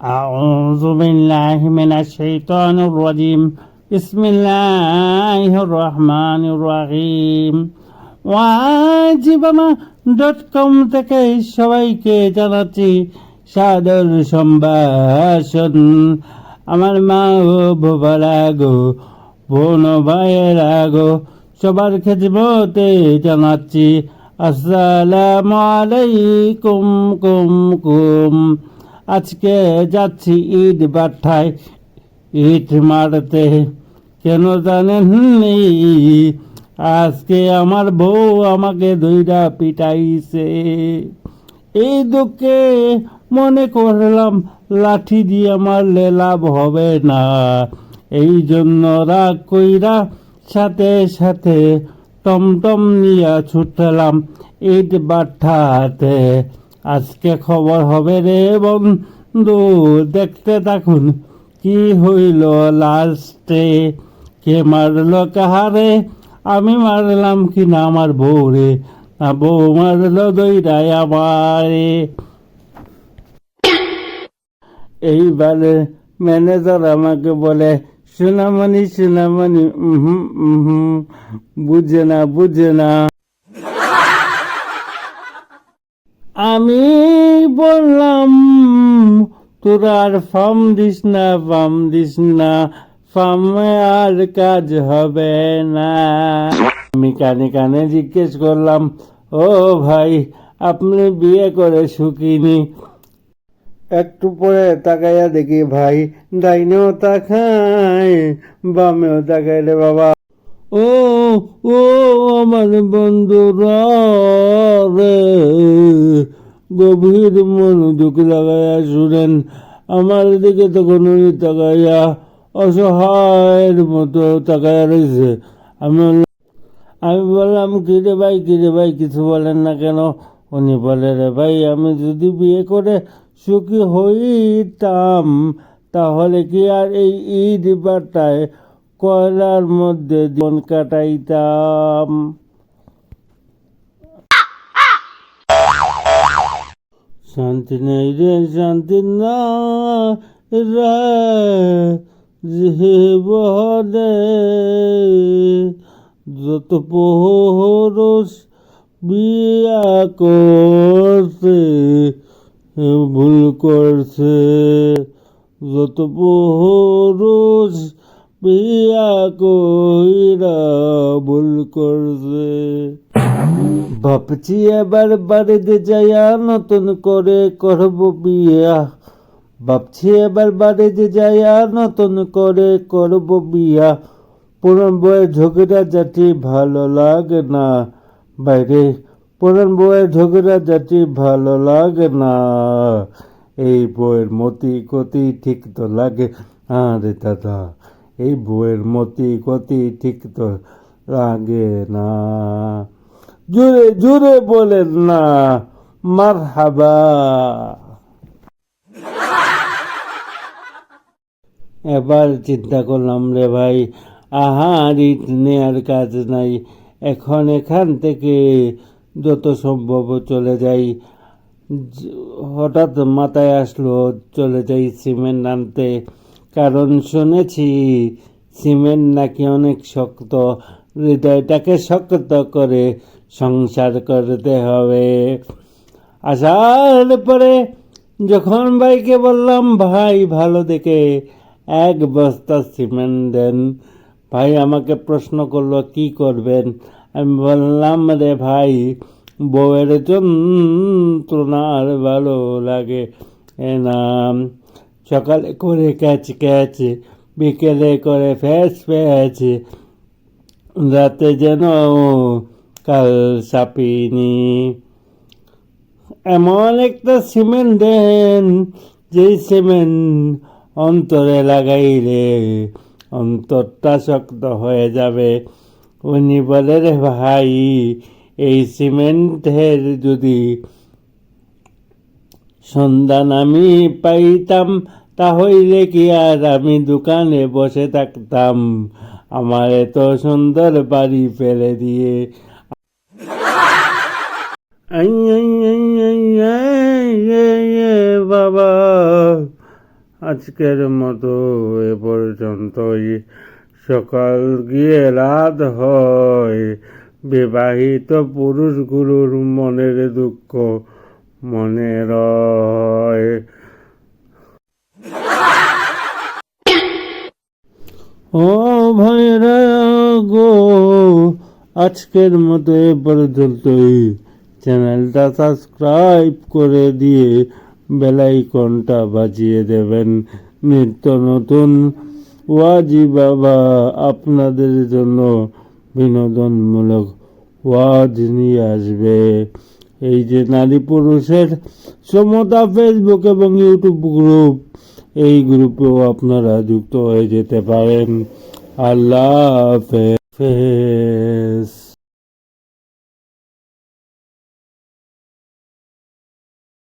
أعوذ بالله من الشيطان الرجيم بسم الله الرحمن الرحيم ওয়াজিবামা dot com থেকে সবাইকে জানাচ্ছি সাদর সম্ভাষণ আমার মা ও বাবারা গো বোন ভাইয়েরা গো সবার খেদমতে জানাচ্ছি আসসালামু আলাইকুম কুম কুম আজকে যাচ্ছি ঈদ বাঠায় ইট মারতে, কেন জানেন? আজকে আমার বউ আমাকে দুইটা পিটাইছে। এই দুঃখে মনে করলাম, লাঠি দিয়ে মারলে লাভ হবে না। এই জন্য রাগ কইরা সাথে সাথে টমটম নিয়ে ছুটলাম ইট বাঠাতে আজকে খবর হবে রে বন্ধু দেখতে থাকুন কি হইল লাস্টে। কে মারলো কাহারে? আমি মারলাম কি না আমার বউরে? না বউ মারলো দইরাই আমারে। এইবারে ম্যানেজার আমাকে বলে সোনামণি সোনামণি উহুম, উহুম, বুঝে না বুঝে না। আমি বললাম, তোরা আর ফার্ম দিস না, ফার্ম দিস না, ফার্মে আর কাজ হবে না। আমি কানে কানে জিজ্ঞেস করলাম, ও ভাই, আপনি বিয়ে করে সুখিনি? একটু পরে তাকাইয়া দেখি ভাই, ডাইনেও তাকায়, বামেও তাকাই রে বাবা। ও ও আমার বন্ধুরা, রে। গভীর মনোযোগ লাগাইয়া শুনেন। আমার দিকে তখন উনি তাকাইয়া অসহায়ের মতো তাকাইয়া রয়েছে আমি আমি বললাম কি রে ভাই কি রে ভাই, কিছু বলেন না কেন? উনি বলে, রে ভাই, আমি যদি বিয়ে করে সুখী হইতাম, তাহলে কি আর এই ঈদ বাটায় কয়লার মধ্যে জীবন কাটাইতাম। শান্তি নেই রে, শান্তি না রে যত পৌরষ বিয়া করছে, ভুল করছে, যত পুরুষ বিয়া কইরা ভুল করছে। ভাবছি এবার বাড়িতে যাইয়া নতুন করে করব বিয়া। ভাবছি এবার বাড়িতে যাইয়া নতুন করে করব বিয়া। পুরন বইয়ের ঝগড়া জাতি ভালো লাগে না। বাইরে, পুরন বইয়ের ঝগড়া জাতি ভালো লাগে না। এই বইয়ের মতি গতি ঠিক তো লাগে। আরে দাদা এই বইয়ের মতি গতি ঠিক তো লাগে না। জোরে জোরে বলেন না মার হাবা এবার চিন্তা করলাম রে ভাই, আহার ইট নেয়ার কাজ নাই। এখন এখান থেকে যত সম্ভব চলে যাই। হঠাৎ মাথায় আসলো, চলে যাই সিমেন্ট আনতে। কারণ শুনেছি, সিমেন্ট নাকি অনেক শক্ত। হৃদয়টাকে শক্ত করে সংসার করতে হবে। আসার পরে যখন ভাইকে বললাম, ভাই, ভালো দেখে এক বস্তা সিমেন্ট দেন। ভাই আমাকে প্রশ্ন করল, কি করবেন? আমি বললাম, রে ভাই, বউয়ের যন্ত্রণার ভালো লাগে এ নাম সকালে করে ক্যাচ ক্যাচ বিকেলে করে ফ্যাচ ফ্যাচ রাতে যেন কাল সাপিনি এমন একটা সিমেন্ট দেন, যেই সিমেন্ট অন্তরে লাগাইলে অন্তরটা শক্ত হয়ে যাবে। উনি বলে রে ভাই, এই সিমেন্টের যদি সন্ধান আমি পাইতাম তাহলে কি আর আমি দোকানে বসে থাকতাম? আমার এত সুন্দর বাড়ি ফেলে দিয়ে। বাবা, আজকের মতো এ পর্যন্তই। সকাল গিয়ে রাত হয়। বিবাহিত পুরুষগুলোর মনের দুঃখ মনে ও ভাইরা গো, আজকের মতো এ পর্যন্তই। চ্যানেলটা সাবস্ক্রাইব করে দিয়ে বেলাইকনটা বাজিয়ে দেবেন। নিত্য নতুন ওয়াজি বাবা আপনাদের জন্য বিনোদনমূলক ওয়াজ নিয়ে আসবে। এই যে নারী পুরুষের সমতা ফেসবুক এবং ইউটিউব গ্রুপ এই গ্রুপেও আপনারা যুক্ত হয়ে যেতে পারেন। আল্লাহ হাফেজ।